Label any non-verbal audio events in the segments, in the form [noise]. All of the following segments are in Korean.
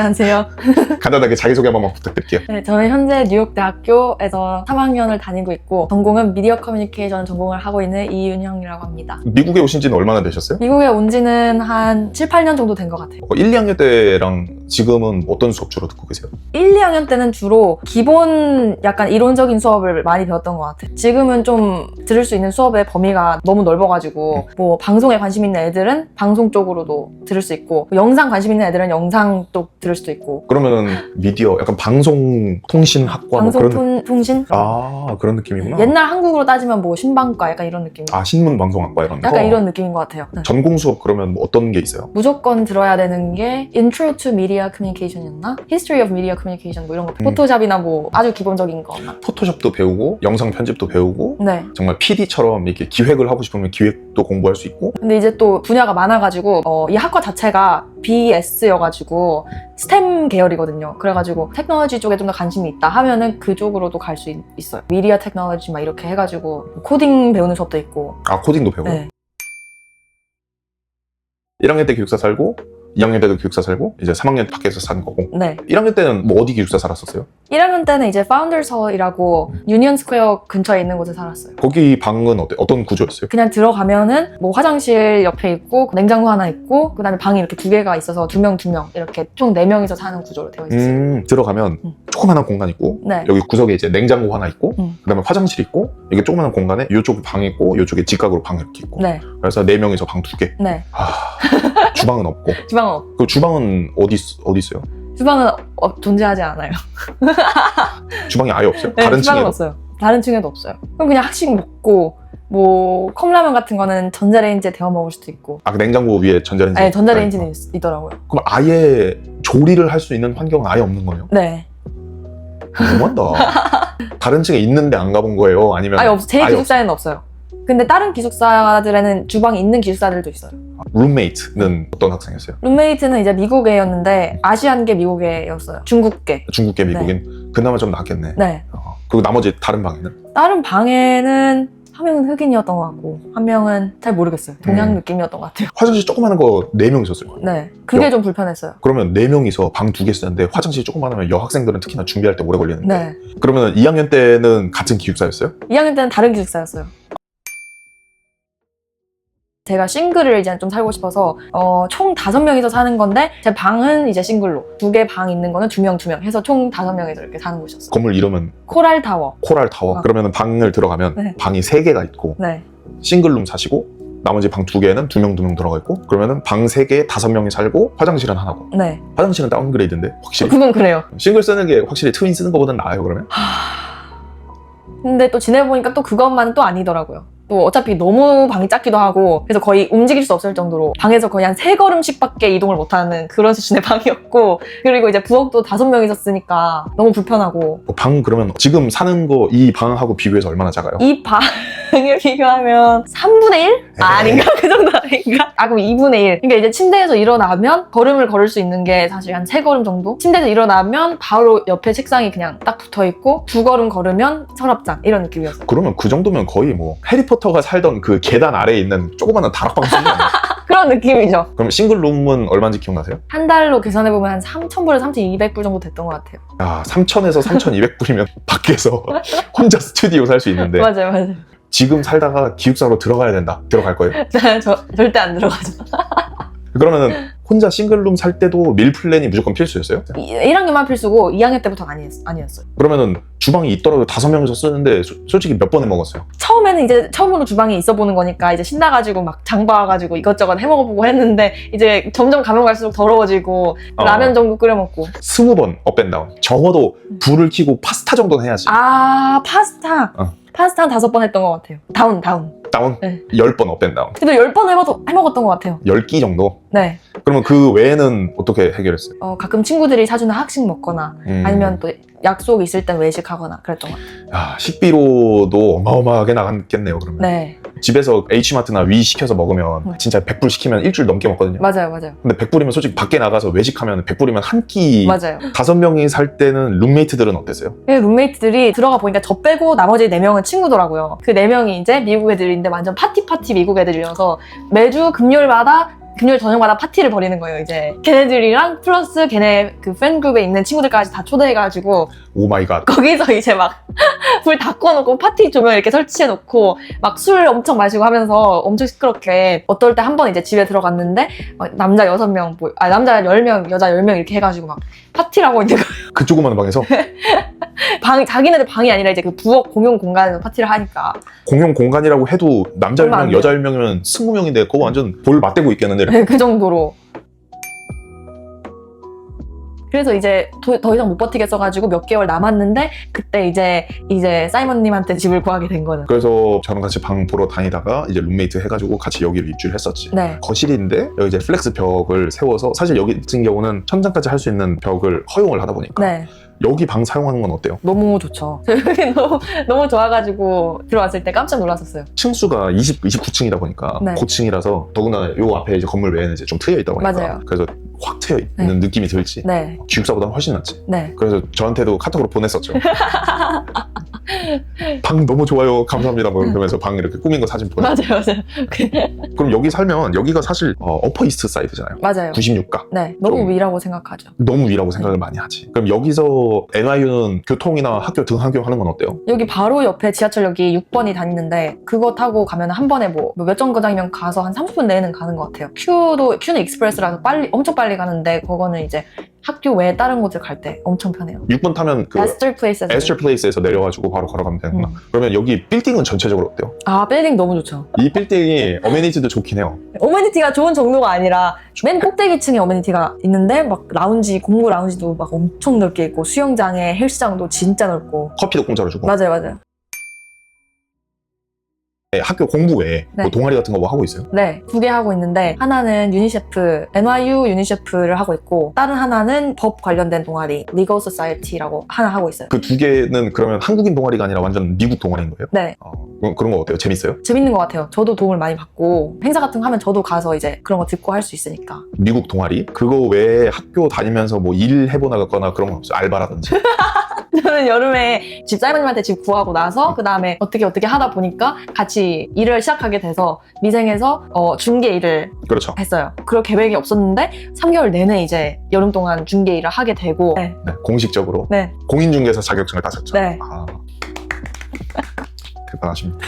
안녕하세요. [laughs] 간단하게 자기소개 한 번만 부탁드릴게요. 네, 저는 현재 뉴욕 대학교에서 3학년을 다니고 있고 전공은 미디어 커뮤니케이션 전공을 하고 있는 이윤형이라고 합니다. 미국에 오신 지는 얼마나 되셨어요? 미국에 온 지는 한 7, 8년 정도 된 것 같아요. 어, 1, 2학년 때랑 지금은 어떤 수업 주로 듣고 계세요? 1, 2학년 때는 주로 기본 약간 이론적인 수업을 많이 배웠던 것 같아요. 지금은 좀 들을 수 있는 수업의 범위가 너무 넓어가지고 뭐 방송에 관심 있는 애들은 방송 쪽으로도 들을 수 있고 영상 관심 있는 애들은 영상 쪽 들을 수도 있고 그러면은 미디어, 약간 방송통신학과 뭐 그런 느- 방송통신? 아 그런 느낌이구나. 옛날 한국으로 따지면 뭐 신방과 약간 이런 느낌. 아 신문방송학과 이런 거. 약간 이런 느낌인 것 같아요. 네. 전공 수업 그러면 뭐 어떤 게 있어요? 무조건 들어야 되는 게 Intro to Media Communication이었나? History of Media Communication 뭐 이런 거. 음. 포토샵이나 뭐 아주 기본적인 거나 포토샵도 배우고 영상 편집도 배우고 네. 정말 PD처럼 이렇게 기획을 하고 싶으면 기획도 공부할 수 있고. 근데 이제 또 분야가 많아가지고 어, 이 학과 자체가 BS여가지고 스템 계열이거든요. 그래가지고 테크놀로지 쪽에 좀 더 관심이 있다 하면은 그쪽으로도 갈 수 있어요. 미디어 테크놀로지 막 이렇게 해가지고 코딩 배우는 수업도 있고. 아 코딩도 배우고 네. 1학년 때 기숙사 살고 2학년 때도 기숙사 살고 이제 3학년 밖에서 산 거고 네 1학년 때는 뭐 어디 기숙사 살았었어요? 1학년 때는 이제 파운더스홀이라고 유니언 스퀘어 근처에 있는 곳에 살았어요 거기 방은 어때? 어떤 구조였어요? 그냥 들어가면은 뭐 화장실 옆에 있고 냉장고 하나 있고 그다음에 방이 이렇게 두 개가 있어서 두 명 두 명 이렇게 총 네 명이서 사는 구조로 되어 있어요. 음 들어가면 음. 조그만한 공간 있고 네. 여기 구석에 이제 냉장고 하나 있고 음. 그다음에 화장실 있고 이게 조그만한 공간에 이쪽에 방 있고 이쪽에 직각으로 방 이렇게 있고 네. 그래서 네 명이서 방 두 개. 네. 아, [laughs] 주방은 없고 주방은 없- 그 주방은 어디 있- 어디 있어요? 주방은 어, 존재하지 않아요. [laughs] 주방이 아예 없어요? 네, 다른 주방은 층에도? 없어요. 다른 층에도 없어요. 그럼 그냥 학식 먹고 뭐 컵라면 같은 거는 전자레인지에 데워 먹을 수도 있고. 아, 그 냉장고 위에 전자레인지. 아니 전자레인지는 있, 있더라고요. 그럼 아예 조리를 할 수 있는 환경은 아예 없는 거예요? 네. 너무한다. [laughs] 다른 층에 있는데 안 가본 거예요? 아니면 아예 없. 제 아예 기숙사에는 없어요. 근데 다른 기숙사들에는 주방이 있는 기숙사들도 있어요. 룸메이트는 어떤 학생이었어요? 룸메이트는 이제 미국애였는데 아시안계 미국애였어요. 중국계. 중국계 미국인? 그나마 좀 낫겠네. 네. 어, 그리고 나머지 다른 방에는? 다른 방에는 한 명은 흑인이었던 것 같고 한 명은 잘 모르겠어요. 동양 음. 느낌이었던 것 같아요. 화장실 조그마한 거 4명 있었을 거예요. 네, 그게 여- 좀 불편했어요. 그러면 4명이서 방 두 개 쓰는데 화장실이 조그마하면 여학생들은 특히나 준비할 때 오래 걸리는데 네, 그러면 2학년 때는 같은 기숙사였어요? 2학년 때는 다른 기숙사였어요. 제가 싱글을 이제 좀 살고 싶어서 어, 총 다섯 명이서 사는 건데 제 방은 이제 싱글로 두 개 방 있는 거는 두 명 두 명 해서 총 다섯 명이서 이렇게 사는 곳이었어요. 건물 이름은 코랄 타워. 코랄 타워. 어. 그러면 방을 들어가면 네. 방이 세 개가 있고 네, 싱글룸 사시고 나머지 방 두 개는 두 명 두 명 들어가 있고 그러면은 방 세 개에 다섯 명이 살고 화장실은 하나고 네. 화장실은 다운그레이드인데 확실히 그건 그래요. 싱글 쓰는 게 확실히 트윈 쓰는 것보다는 나아요 그러면 근데 또 지내보니까 또 그것만은 또 아니더라고요. 또 어차피 너무 방이 작기도 하고 그래서 거의 움직일 수 없을 정도로 방에서 거의 한 세 걸음씩밖에 이동을 못하는 그런 수준의 [laughs] 방이었고 그리고 이제 부엌도 다섯 명이서 쓰니까 너무 불편하고 어, 방 그러면 지금 사는 거 이 방하고 비교해서 얼마나 작아요? 이 방을 [laughs] 비교하면 3분의 1? 아, 아닌가? 그 정도 아닌가? 아 그럼 2분의 1 그러니까 이제 침대에서 일어나면 걸음을 걸을 수 있는 게 사실 한 세 걸음 정도? 침대에서 일어나면 바로 옆에 책상이 그냥 딱 붙어있고 두 걸음 걸으면 서랍장 이런 느낌이었어요 그러면 그 정도면 거의 뭐 해리포터 가 살던 그 계단 아래에 있는 조그마한 다락방 아니에요? [laughs] 그런 느낌이죠 그럼 싱글 룸은 얼마인지 기억나세요? 한 달로 계산해보면 한 3,000불에서 3,200불 정도 됐던 것 같아요. 야 3천에서 3,200불이면 밖에서 [laughs] 혼자 스튜디오 살 수 있는데 맞아요, 맞아요. 지금 살다가 기숙사로 들어가야 된다 들어갈 거예요? [laughs] 저 절대 안 들어가죠. 그러면은 혼자 싱글룸 살 때도 밀 플랜이 무조건 필수였어요? 1학년만 필수고 2학년 때부터는 아니었, 아니었어요. 그러면은 주방이 있더라도 다섯 명이서 쓰는데 소- 솔직히 몇 번에 먹었어요? 처음에는 이제 처음으로 주방에 있어 보는 거니까 이제 신나가지고 막 장봐가지고 이것저것 해 먹어보고 했는데 이제 점점 가면 갈수록 더러워지고 어. 라면 정도 끓여 먹고 스무 번 업앤다운 적어도 불을 켜고 파스타 정도는 해야지 아 파스타 어. 파스타 한 다섯 번 했던 것 같아요. 다운 다운. 다운 네. 열번 업앤 다운 그래도 열번 해먹, 해먹었던 것 같아요. 열끼 정도? 네. 그러면 그 외에는 어떻게 해결했어요? 어, 가끔 친구들이 사주는 학식 먹거나 음. 아니면 또 약속 있을 땐 외식하거나 그랬던 것 같아요. 야, 식비로도 어마어마하게 나갔겠네요 그러면 네. 집에서 H마트나 위 시켜서 먹으면 네. 진짜 100불 시키면 일주일 넘게 먹거든요 맞아요, 맞아요. 근데 100불이면 솔직히 밖에 나가서 외식하면 100불이면 한 끼 맞아요. 다섯 명이 살 때는 룸메이트들은 어땠어요? 그 룸메이트들이 들어가 보니까 저 빼고 나머지 네명은 친구더라고요. 그 네명이 이제 미국 애들인데 완전 파티 파티 미국 애들이어서 매주 금요일마다 금요일 저녁마다 파티를 벌이는 거예요, 이제. 걔네들이랑 플러스 걔네 그 팬그룹에 있는 친구들까지 다 초대해가지고 오 마이 갓. 거기서 이제 막 [laughs] 불 다 꺼놓고 파티 조명 이렇게 설치해놓고 막 술 엄청 마시고 하면서 엄청 시끄럽게 어떨 때 한 번 이제 집에 들어갔는데 막 남자 여섯 명 뭐, 아 남자 열명 여자 열명 이렇게 해가지고 막 파티라고 있는 거예요. 그 조그마한 방에서 [laughs] [laughs] 방, 자기네들 방이 아니라 이제 그 부엌 공용 공간에서 파티를 하니까. 공용 공간이라고 해도 남자 얼마 안 1명, 돼요. 여자 1명이면 20명인데 그거 완전 볼 맞대고 있겠는데. 네, 그 정도로. 그래서 이제 더, 더 이상 못 버티겠어가지고 몇 개월 남았는데 그때 이제 이제 사이먼님한테 집을 구하게 된 거는. 그래서 저랑 같이 방 보러 다니다가 이제 룸메이트 해가지고 같이 여기를 입주를 했었지. 네. 거실인데 여기 이제 플렉스 벽을 세워서 사실 여기 같은 경우는 천장까지 할 수 있는 벽을 허용을 하다 보니까 네. 여기 방 사용하는 건 어때요? 너무 좋죠. [laughs] 여기 너무, 너무 좋아가지고 들어왔을 때 깜짝 놀랐었어요. 층수가 20, 29층이다 보니까 네. 고층이라서 더구나 요 앞에 이제 건물 외에는 이제 좀 트여 있다 보니까 맞아요. 그래서 확 트여 있는 느낌이 들지. 네. 기숙사보다 훨씬 낫지. 네. 그래서 저한테도 카톡으로 보냈었죠. [laughs] 방 너무 좋아요. 감사합니다. 뭐 그러면서 방 이렇게 꾸민 거 사진 보내. 맞아요, 맞아요. 그- 그럼 여기 살면 여기가 사실 어, 어퍼 이스트 사이드잖아요. 맞아요. 96가. 네. 너무 좀- 위라고 생각하죠. 너무 위라고 생각을 많이 하지. 그럼 여기서 NIU는 교통이나 학교 등하교 하는 건 어때요? 여기 바로 옆에 지하철역이 6번이 다니는데 그거 타고 가면 한 번에 뭐 몇 정거장이면 가서 한 30분 내에는 가는 것 같아요. 큐도 큐는 익스프레스라서 빨리 엄청 빨리 가는데 그거는 이제 학교 외에 다른 곳을 갈 때 엄청 편해요. 6번 타면 그 에스터 플레이스에서 에스터 플레이스에서 내려가지고 바로 걸어가면 되는구나. 음. 그러면 여기 빌딩은 전체적으로 어때요? 아 빌딩 너무 좋죠. 이 빌딩이 어메니티도 좋긴 해요. 어메니티가 좋은 정도가 아니라 맨 꼭대기 층에 어메니티가 있는데 막 라운지 공부 라운지도 막 엄청 넓게 있고 수영장에 헬스장도 진짜 넓고 커피도 공짜로 주고. 맞아요 맞아요. 네, 학교 공부 외에 네. 뭐 동아리 같은 거 뭐 하고 있어요? 네, 두 개 하고 있는데 하나는 유니셰프, NYU 유니셰프를 하고 있고 다른 하나는 법 관련된 동아리 리거 소사이어티라고 하나 하고 있어요. 그 두 개는 그러면 한국인 동아리가 아니라 완전 미국 동아리인 거예요? 네, 어, 그런- 그런 거 어때요? 재밌어요? 재밌는 것 같아요. 저도 도움을 많이 받고 행사 같은 거 하면 저도 가서 이제 그런 거 듣고 할 수 있으니까. 미국 동아리? 그거 외에 학교 다니면서 뭐 일 해보나거나 그런 건 없어요? 알바라든지? [laughs] 저는 여름에 집 사이버님한테 집 구하고 나서 그 다음에 어떻게 어떻게 하다 보니까 같이 일을 시작하게 돼서 미생에서 어, 중개 일을 그렇죠. 했어요. 그럴 계획이 없었는데 3개월 내내 이제 여름 동안 중개 일을 하게 되고 네, 네, 공식적으로 네, 공인중개사 자격증을 따셨죠? 네. 아, [laughs] 대단하십니다.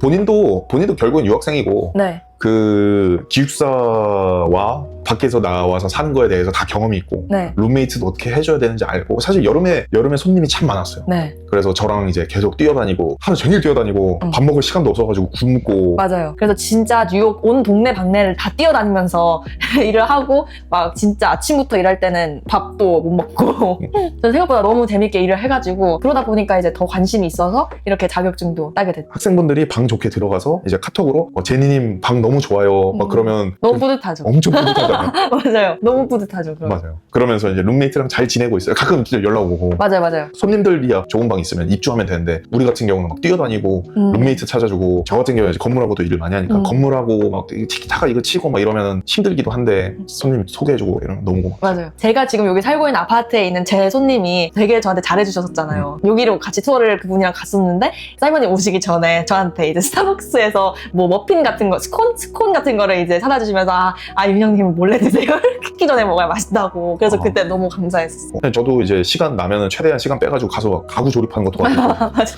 본인도 본인도 결국은 유학생이고 네, 그 기숙사와 밖에서 나와서 사는 거에 대해서 다 경험이 있고 네, 룸메이트도 어떻게 해줘야 되는지 알고 사실 여름에 여름에 손님이 참 많았어요. 네, 그래서 저랑 이제 계속 뛰어다니고 하루 종일 뛰어다니고 음. 밥 먹을 시간도 없어가지고 굶고 맞아요. 그래서 진짜 뉴욕 온 동네 방네를 다 뛰어다니면서 [laughs] 일을 하고 막 진짜 아침부터 일할 때는 밥도 못 먹고 [laughs] 저는 생각보다 너무 재밌게 일을 해가지고 그러다 보니까 이제 더 관심이 있어서 이렇게 자격증도 따게 됐죠. 학생분들이 방 좋게 들어가서 이제 카톡으로 어, 제니님 방 너무 좋아요 막 음. 그러면 너무 뿌듯하죠. 엄청 뿌듯하 잖아요. [laughs] 맞아요. 너무 뿌듯하죠. 그럼. 맞아요. 그러면서 이제 룸메이트랑 잘 지내고 있어요. 가끔 진짜 연락 오고 맞아요, 맞아요. 손님들이야 좋은 방 있으면 입주하면 되는데 우리 같은 경우는 막 뛰어다니고 음. 룸메이트 찾아주고 저 같은 경우는 이제 건물하고도 일을 많이 하니까 음. 건물하고 막 티키타카 이거 치고 막 이러면 힘들기도 한데 손님 소개해주고 이러면 너무 고마워. 맞아요. 제가 지금 여기 살고 있는 아파트에 있는 제 손님이 되게 저한테 잘해주셨었잖아요. 여기로 같이 투어를 그분이랑 갔었는데 사이먼이 오시기 전에 저한테 이제 [laughs] 스타벅스에서 뭐 머핀 같은 거, 스콘? 스콘 같은 거를 이제 사다 주시면서 아, 아 윤영님 몰래 드세요. [laughs] 키기 전에 먹어야 맛있다고. 그래서 어. 그때 너무 감사했었어요. 근데 저도 이제 시간 나면은 최대한 시간 빼가지고 가서 가구 조립하는 것도 도와주고 [laughs] 맞아.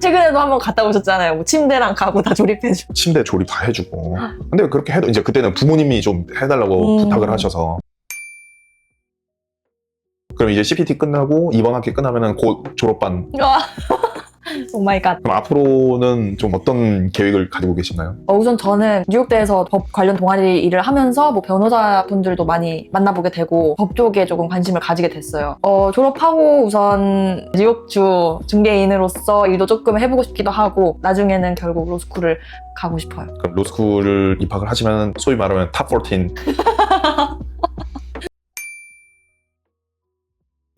최근에도 한번 갔다 오셨잖아요. 뭐 침대랑 가구 다 조립해주고. 침대 조립 다 해주고 근데 그렇게 해도 이제 그때는 부모님이 좀 해달라고 음. 부탁을 하셔서 그럼 이제 CPT 끝나고 이번 학기 끝나면은 곧 졸업반 와. 오 마이 갓. 그럼 앞으로는 좀 어떤 계획을 가지고 계신가요? 어, 우선 저는 뉴욕대에서 법 관련 동아리 일을 하면서 뭐 변호사분들도 많이 만나보게 되고 법 쪽에 조금 관심을 가지게 됐어요. 어, 졸업하고 우선 뉴욕주 중개인으로서 일도 조금 해보고 싶기도 하고 나중에는 결국 로스쿨을 가고 싶어요. 그럼 로스쿨을 입학을 하시면 소위 말하면 탑 14. [laughs]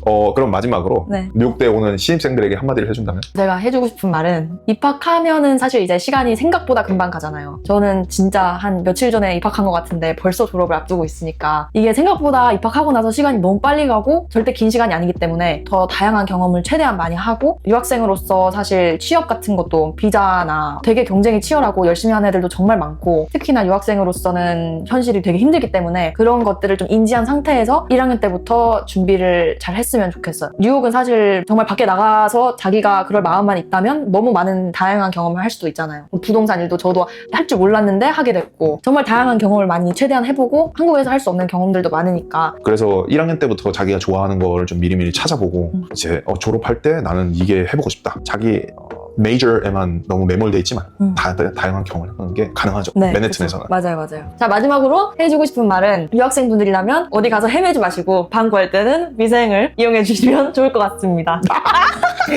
어, 그럼 마지막으로 네. 뉴욕대 오는 신입생들에게 한마디를 해준다면? 제가 해주고 싶은 말은 입학하면은 사실 이제 시간이 생각보다 금방 가잖아요. 저는 진짜 한 며칠 전에 입학한 것 같은데 벌써 졸업을 앞두고 있으니까 이게 생각보다 입학하고 나서 시간이 너무 빨리 가고 절대 긴 시간이 아니기 때문에 더 다양한 경험을 최대한 많이 하고 유학생으로서 사실 취업 같은 것도 비자나 되게 경쟁이 치열하고 열심히 하는 애들도 정말 많고 특히나 유학생으로서는 현실이 되게 힘들기 때문에 그런 것들을 좀 인지한 상태에서 1학년 때부터 준비를 잘 했 으면 좋겠어요. 뉴욕은 사실 정말 밖에 나가서 자기가 그럴 마음만 있다면 너무 많은 다양한 경험을 할 수도 있잖아요. 부동산 일도 저도 할 줄 몰랐는데 하게 됐고 정말 다양한 경험을 많이 최대한 해보고 한국에서 할 수 없는 경험들도 많으니까 그래서 1학년 때부터 자기가 좋아하는 거를 좀 미리미리 찾아보고 음. 이제 어, 졸업할 때 나는 이게 해보고 싶다. 자기 어, 메이저에만 너무 매몰돼 있지만 음. 다, 다양한 경험을 하는 게 가능하죠. 네, 맨해튼에서는. 그쵸. 맞아요, 맞아요. 자, 마지막으로 해주고 싶은 말은 유학생분들이라면 어디 가서 헤매지 마시고 방 구할 때는 미생을 이용해 주시면 [laughs] 좋을 것 같습니다. [laughs]